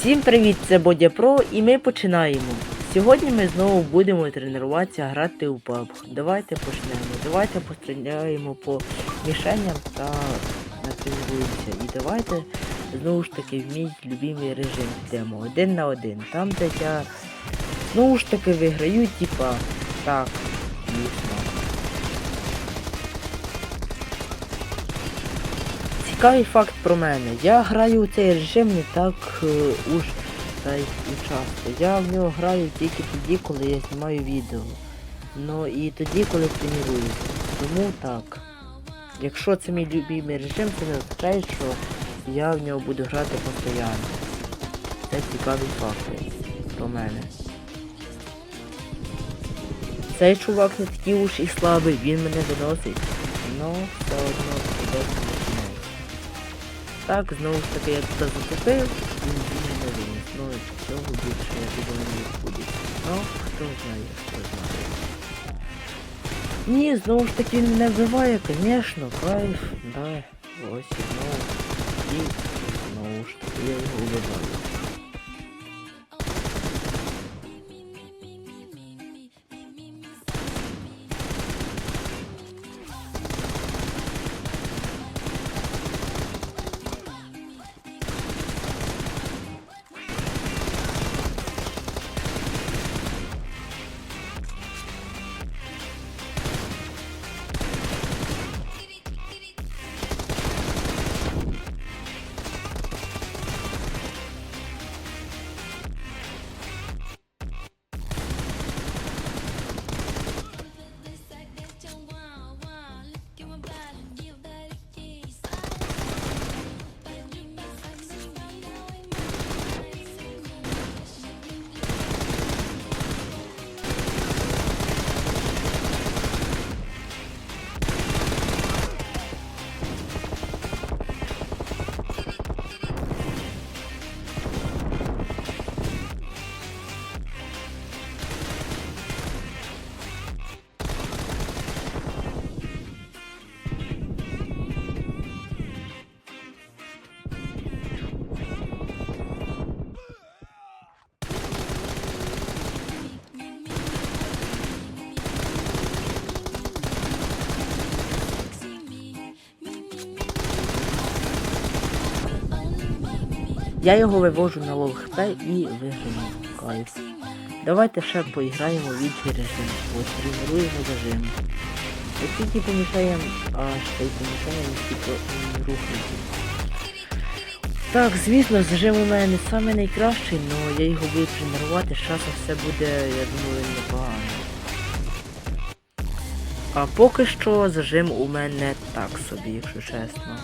Всім привіт, це Бодя Про і ми починаємо. Сьогодні ми знову будемо тренуватися грати у PUBG. Давайте почнемо. Давайте постріляємо по мішеням та натренуємося. І давайте знову ж таки в мій любимий режим йдемо. Один на один. Там де я знову ж таки виграю, типа так, Цікавий факт про мене. Я граю у цей режим не так е, уж та й часто. Я в нього граю тільки тоді, коли я знімаю відео. Ну і тоді, коли тренуюся. Тому так. Якщо це мій любимий режим, це не означає, що я в нього буду грати постійно. Це цікавий факт про мене. Цей чувак не такий уж і слабий, він мене виносить. Ну, все одно починати. Так, знову ж таки я туди закупив, він не виніс. Ну, цього більше я думаю не буде. Ну, хто знає, хто знає. Ні, знову ж таки він мене вбиває, звісно, кайф, да. Ось і знову. І знову ж таки я його вбиваю. Я його вивожу на лоу хп і виграю. Кайф. Давайте ще поіграємо в інший режим. Ось тренуємо зажим. Як тільки помішаємо, а ще й помішаємо, м, рухнути. Так, звісно, зажим у мене не самий найкращий, але я його буду тренувати, з часом все буде, я думаю, непогано. А поки що зажим у мене так собі, якщо чесно.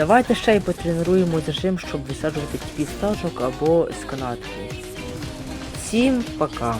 Давайте ще й потренуємо зажим, щоб висаджувати тіпі стажок або з канатки. Всім пока!